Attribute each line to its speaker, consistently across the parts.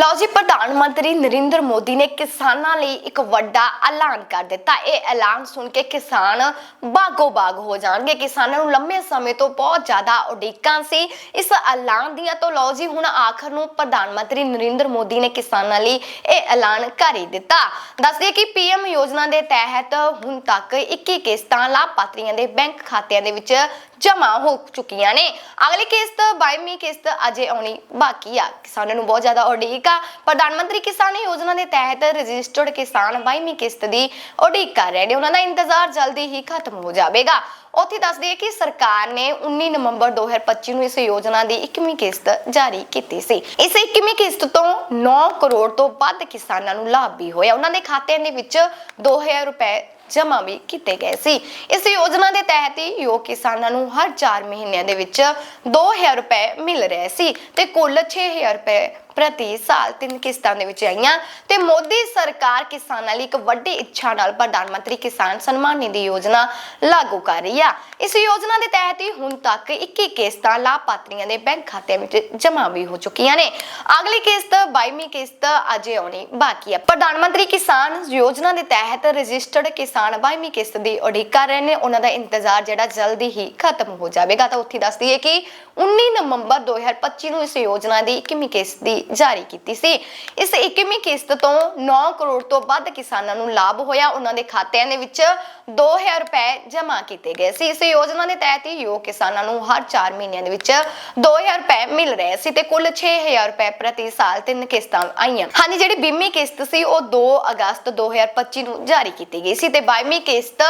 Speaker 1: ਲਓ ਜੀ, ਪ੍ਰਧਾਨ ਮੰਤਰੀ ਨਰਿੰਦਰ ਮੋਦੀ ਨੇ ਕਿਸਾਨਾਂ ਲਈ ਇੱਕ ਵੱਡਾ ਐਲਾਨ ਕਰ ਦਿੱਤਾ। ਇਹ ਐਲਾਨ ਸੁਣ ਕੇ ਕਿਸਾਨ ਬਾਗੋ ਬਾਗ ਹੋ ਜਾਣਗੇ। ਕਿਸਾਨਾਂ ਨੂੰ ਲੰਮੇ ਸਮੇਂ ਤੋਂ ਬਹੁਤ ਜ਼ਿਆਦਾ ਉਡੀਕਾਂ ਸੀ। ਇਸ ਐਲਾਨ ਦੀਆਂ ਤੋਂ ਲਓ ਜੀ, ਹੁਣ ਆਖਰ ਨੂੰ ਪ੍ਰਧਾਨ ਮੰਤਰੀ ਨਰਿੰਦਰ ਮੋਦੀ ਨੇ ਕਿਸਾਨਾਂ ਲਈ ਇਹ ਐਲਾਨ ਕਰ ਹੀ ਦਿੱਤਾ। ਦੱਸਦੇ ਕਿ ਪੀਐਮ ਯੋਜਨਾ ਦੇ ਤਹਿਤ ਹੁਣ ਤੱਕ 21 ਕਿਸ਼ਤਾਂ ਲਾਭਪਾਤਰੀਆਂ ਦੇ ਬੈਂਕ ਖਾਤਿਆਂ ਦੇ ਵਿੱਚ ਜਮ੍ਹਾਂ ਹੋ ਚੁੱਕੀਆਂ ਨੇ। ਅਗਲੀ ਕਿਸ਼ਤ 22ਵੀਂ ਕਿਸ਼ਤ ਅਜੇ ਆਉਣੀ ਬਾਕੀ ਆ। ਕਿਸਾਨਾਂ ਨੂੰ ਬਹੁਤ ਜ਼ਿਆਦਾ ਉਡੀਕ ਆ ਪ੍ਰਧਾਨ ਮੰਤਰੀ ਕਿਸਾਨ ਯੋਜਨਾ ਦੇ ਤਹਿਤ ਰਜਿਸਟਰਡ ਕਿਸਾਨ 22ਵੀਂ ਕਿਸ਼ਤ ਦੀ ਉਡੀਕ ਕਰ ਰਹੇ ਨੇ। ਉਹਨਾਂ ਦਾ ਇੰਤਜ਼ਾਰ ਜਲਦੀ ਹੀ ਖਤਮ ਹੋ ਜਾਵੇਗਾ। ਉੱਥੇ ਦੱਸਦੇ ਹੈ ਕਿ ਸਰਕਾਰ ਨੇ 19 ਨਵੰਬਰ 2025 ਨੂੰ ਇਸ ਯੋਜਨਾ ਦੀ 21ਵੀਂ ਕਿਸ਼ਤ ਜਾਰੀ ਕੀਤੀ ਸੀ। ਇਸ 21ਵੀਂ ਕਿਸ਼ਤ ਤੋਂ 9 ਕਰੋੜ ਤੋਂ ਵੱਧ ਕਿਸਾਨਾਂ ਨੂੰ ਲਾਭ ਵੀ ਹੋਇਆ। ਉਹਨਾਂ ਦੇ ਖਾਤਿਆਂ ਦੇ ਵਿੱਚ 2000 ਰੁਪਏ ਜਮ੍ਹਾਂ ਵੀ ਕੀਤੇ ਗਏ ਸੀ। ਇਸ ਯੋਜਨਾ ਦੇ ਤਹਿਤ ਹੀ ਯੋਗ ਕਿਸਾਨਾਂ ਨੂੰ ਹਰ 4 ਮਹੀਨਿਆਂ ਦੇ ਵਿੱਚ 2000 ਰੁਪਏ ਮਿਲ ਰਹੇ ਸੀ ਤੇ ਕੁੱਲ 6000 ਰੁਪਏ ਪ੍ਰਤੀ ਸਾਲ ਤਿੰਨ ਕਿਸ਼ਤਾਂ ਦੇ ਵਿੱਚ ਆਈਆਂ ਤੇ ਮੋਦੀ ਸਰਕਾਰ ਕਿਸਾਨਾਂ ਲਈ ਇੱਕ ਵੱਡੀ ਇੱਛਾ ਨਾਲ ਪ੍ਰਧਾਨ ਮੰਤਰੀ ਕਿਸਾਨ ਸਨਮਾਨ ਨਿਧੀ ਯੋਜਨਾ ਲਾਗੂ ਕਰ ਰਹੀ ਆ। ਇਸ ਯੋਜਨਾ ਦੇ ਤਹਿਤ ਹੀ ਹੁਣ ਤੱਕ 21 ਕਿਸ਼ਤਾਂ ਲਾਭਪਾਤਰੀਆਂ ਦੇ ਬੈਂਕ ਖਾਤਿਆਂ ਵਿੱਚ ਜਮ੍ਹਾਂ ਵੀ ਹੋ ਚੁੱਕੀਆਂ ਨੇ। ਅਗਲੀ ਕਿਸ਼ਤ 22ਵੀਂ ਕਿਸ਼ਤ ਅਜੇ ਆਉਣੀ ਬਾਕੀ ਹੈ ਪ੍ਰਧਾਨ ਮੰਤਰੀ ਕਿਸਾਨ ਯੋਜਨਾ ਦੇ ਤਹਿਤ ਰਜਿਸਟਰਡ ਕਿਸਾਨ 22ਵੀਂ ਕਿਸ਼ਤ ਦੀ ਉਡੀਕ ਕਰ ਰਹੇ ਨੇ। ਉਹਨਾਂ ਦਾ ਇੰਤਜ਼ਾਰ ਜਿਹੜਾ ਜਲਦੀ ਹੀ ਖਤਮ ਹੋ ਜਾਵੇਗਾ। ਤਾਂ ਉੱਥੇ ਦੱਸਦੀ ਹੈ ਕਿ 19 ਨਵੰਬਰ 2025 ਨੂੰ ਇਸ ਯੋਜਨਾ ਦੀ 21ਵੀਂ ਕਿਸ਼ਤ ਦੀ ਜਾਰੀ ਕੀਤੀ ਸੀ। ਇਸ 21ਵੀਂ ਕਿਸ਼ਤ ਤੋਂ 9 ਕਰੋੜ ਤੋਂ ਵੱਧ ਕਿਸਾਨਾਂ ਨੂੰ ਲਾਭ ਹੋਇਆ। ਉਹਨਾਂ ਦੇ ਖਾਤਿਆਂ ਦੇ ਵਿੱਚ 2000 ਰੁਪਏ ਜਮ੍ਹਾਂ ਕੀਤੇ ਗਏ ਸੀ। ਇਸ ਯੋਜਨਾ ਦੇ ਤਹਿਤ ਹੀ ਯੋਗ ਕਿਸਾਨਾਂ ਨੂੰ ਹਰ 4 ਮਹੀਨਿਆਂ ਦੇ ਵਿੱਚ 2000 ਰੁਪਏ ਮਿਲ ਰਹੇ ਸੀ ਤੇ ਕੁੱਲ 6000 ਰੁਪਏ ਪ੍ਰਤੀ ਸਾਲ ਤਿੰਨ ਕਿਸ਼ਤਾਂ ਆਈਆਂ। ਹਾਂਜੀ, ਜਿਹੜੀ ਬੀਮੀ ਕਿਸ਼ਤ ਸੀ, ਉਹ 2 ਅਗਸਤ 2025 ਨੂੰ ਜਾਰੀ ਕੀਤੀ ਗਈ ਸੀ ਤੇ 22ਵੀਂ ਕਿਸ਼ਤ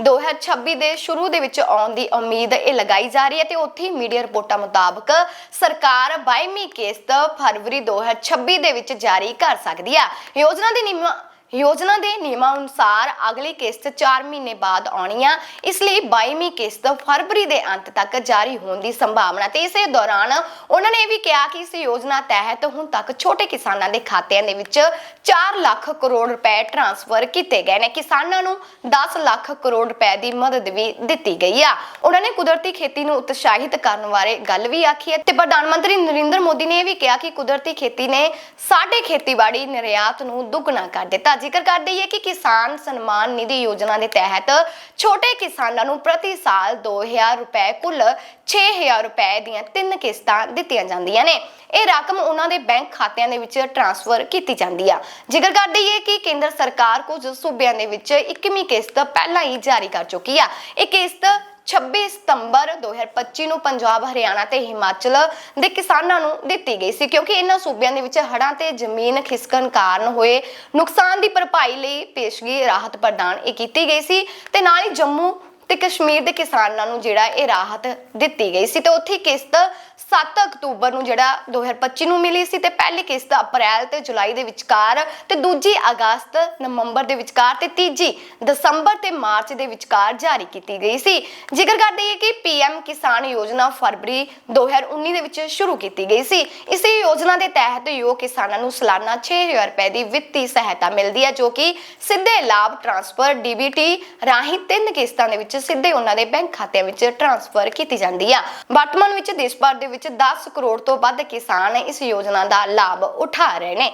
Speaker 1: 2026 ਦੇ ਸ਼ੁਰੂ ਦੇ ਵਿੱਚ ਆਉਣ ਦੀ ਉਮੀਦ ਇਹ ਲਗਾਈ ਜਾ ਰਹੀ ਹੈ ਤੇ ਉੱਥੇ ਮੀਡੀਆ ਰਿਪੋਰਟਾਂ ਮੁਤਾਬਕ ਸਰਕਾਰ 22ਵੀਂ ਕਿਸ਼ਤ ਫਰਵਰੀ 2026 ਦੇ ਵਿੱਚ ਜਾਰੀ ਕਰ ਸਕਦੀ ਆ। ਯੋਜਨਾ ਦੇ ਨਿਯਮਾਂ ਯੋਜਨਾ ਦੇ ਨਿਯਮਾਂ ਅਨੁਸਾਰ ਅਗਲੀ ਕਿਸ਼ਤ 4 ਮਹੀਨੇ ਬਾਅਦ ਆਉਣੀ ਆ। ਇਸ ਲਈ 22ਵੀਂ ਕਿਸ਼ਤ ਫਰਵਰੀ ਦੇ ਅੰਤ ਤੱਕ ਜਾਰੀ ਹੋਣ ਦੀ ਸੰਭਾਵਨਾ ਤੇ ਇਸੇ ਦੌਰਾਨ ਉਹਨਾਂ ਨੇ ਇਹ ਵੀ ਕਿਹਾ ਕਿ ਇਸ ਯੋਜਨਾ ਤਹਿਤ ਹੁਣ ਤੱਕ ਛੋਟੇ ਕਿਸਾਨਾਂ ਦੇ ਖਾਤਿਆਂ ਦੇ ਵਿੱਚ 4 ਲੱਖ ਕਰੋੜ ਰੁਪਏ ਟ੍ਰਾਂਸਫਰ ਕੀਤੇ ਗਏ ਨੇ। ਕਿਸਾਨਾਂ ਨੂੰ 10 ਲੱਖ ਕਰੋੜ ਰੁਪਏ ਦੀ ਮਦਦ ਵੀ ਦਿੱਤੀ ਗਈ ਆ। ਉਹਨਾਂ ਨੇ ਕੁਦਰਤੀ ਖੇਤੀ ਨੂੰ ਉਤਸ਼ਾਹਿਤ ਕਰਨ ਬਾਰੇ ਗੱਲ ਵੀ ਆਖੀ ਹੈ ਤੇ ਪ੍ਰਧਾਨ ਮੰਤਰੀ ਨਰਿੰਦਰ ਮੋਦੀ ਨੇ ਇਹ ਵੀ ਕਿਹਾ ਕਿ ਕੁਦਰਤੀ ਖੇਤੀ ਨੇ ਸਾਡੇ ਖੇਤੀਬਾੜੀ ਨਿਰਯਾਤ ਨੂੰ ਦੁੱਗਣਾ ਕਰ ਦਿੱਤਾ। ਜ਼ਿਕਰ ਕਰ ਦਈਏ ਕਿ ਕਿਸਾਨ ਸਨਮਾਨ ਨਿਧੀ ਯੋਜਨਾ ਦੇ ਤਹਿਤ ਛੋਟੇ ਕਿਸਾਨਾਂ ਨੂੰ ਪ੍ਰਤੀ ਸਾਲ 2000 ਰੁਪਏ ਕੁੱਲ 6000 ਰੁਪਏ ਦੀਆਂ ਤਿੰਨ ਕਿਸ਼ਤਾਂ ਦਿੱਤੀਆਂ ਜਾਂਦੀਆਂ ਨੇ। ਇਹ ਰਕਮ ਉਹਨਾਂ ਦੇ ਬੈਂਕ ਖਾਤਿਆਂ ਦੇ ਵਿੱਚ ਟ੍ਰਾਂਸਫਰ ਕੀਤੀ ਜਾਂਦੀ ਆ। ਜ਼ਿਕਰ ਕਰ ਦਈਏ ਕਿ ਕੇਂਦਰ ਸਰਕਾਰ ਕੁਝ ਸੂਬਿਆਂ ਦੇ ਵਿੱਚ 21ਵੀਂ ਕਿਸ਼ਤ ਪਹਿਲਾਂ ਹੀ ਜਾਰੀ ਕਰ ਚੁੱਕੀ ਆ। ਇਹ ਕਿਸ਼ਤ 26 ਸਤੰਬਰ 2025 ਨੂੰ ਪੰਜਾਬ, ਹਰਿਆਣਾ ਤੇ ਹਿਮਾਚਲ ਦੇ ਕਿਸਾਨਾਂ ਨੂੰ ਦਿੱਤੀ ਗਈ ਸੀ ਕਿਉਂਕਿ ਇਹਨਾਂ ਸੂਬਿਆਂ ਦੇ ਵਿੱਚ ਹੜ੍ਹਾਂ ਤੇ ਜ਼ਮੀਨ ਖਿਸਕਣ ਕਾਰਨ ਹੋਏ ਨੁਕਸਾਨ ਦੀ ਭਰਪਾਈ ਲਈ ਪੇਸ਼ਗੀ ਰਾਹਤ ਪ੍ਰਦਾਨ ਇਹ ਕੀਤੀ ਗਈ ਸੀ ਤੇ ਨਾਲ ਹੀ ਜੰਮੂ ਤੇ ਕਸ਼ਮੀਰ ਦੇ ਕਿਸਾਨਾਂ ਨੂੰ ਜਿਹੜਾ ਇਹ ਰਾਹਤ ਦਿੱਤੀ ਗਈ ਸੀ ਤੇ ਉੱਥੇ ਕਿਸ਼ਤ 7 ਅਕਤੂਬਰ ਨੂੰ ਜਿਹੜਾ 2025 ਨੂੰ ਮਿਲੀ ਸੀ ਤੇ ਪਹਿਲੀ ਕਿਸ਼ਤ ਅਪ੍ਰੈਲ ਤੇ ਜੁਲਾਈ ਦੇ ਵਿਚਕਾਰ ਤੇ ਦੂਜੀ ਅਗਸਤ ਨਵੰਬਰ ਦੇ ਵਿਚਕਾਰ ਤੇ ਤੀਜੀ ਦਸੰਬਰ ਤੇ ਮਾਰਚ ਦੇ ਵਿਚਕਾਰ ਜਾਰੀ ਕੀਤੀ ਗਈ ਸੀ। ਜ਼ਿਕਰ ਕਰ ਦਈਏ ਕਿ ਪੀਐਮ ਕਿਸਾਨ ਯੋਜਨਾ ਫਰਵਰੀ 2019 ਦੇ ਵਿੱਚ ਸ਼ੁਰੂ ਕੀਤੀ ਗਈ ਸੀ। ਇਸੇ ਯੋਜਨਾ ਦੇ ਤਹਿਤ ਯੋਗ ਕਿਸਾਨਾਂ ਨੂੰ ਸਾਲਾਨਾ 6000 ਰੁਪਏ ਦੀ ਵਿੱਤੀ ਸਹਾਇਤਾ ਮਿਲਦੀ ਹੈ, ਜੋ ਕਿ ਸਿੱਧੇ ਲਾਭ ਟ੍ਰਾਂਸਫਰ ਡੀਬੀਟੀ ਰਾਹੀਂ ਤਿੰਨ ਕਿਸ਼ਤਾਂ ਦੇ ਵਿੱਚ ਵਿੱਚ ਸਿੱਧੇ ਉਹਨਾਂ ਦੇ ਬੈਂਕ ਖਾਤਿਆਂ ਵਿੱਚ ਟ੍ਰਾਂਸਫਰ ਕੀਤੀ ਜਾਂਦੀ ਆ। ਵਰਤਮਾਨ ਵਿੱਚ ਦੇਸ਼ ਭਰ ਦੇ ਵਿੱਚ 10 ਕਰੋੜ ਤੋਂ ਵੱਧ ਕਿਸਾਨ ਇਸ ਯੋਜਨਾ ਦਾ ਲਾਭ ਉਠਾ ਰਹੇ ਨੇ।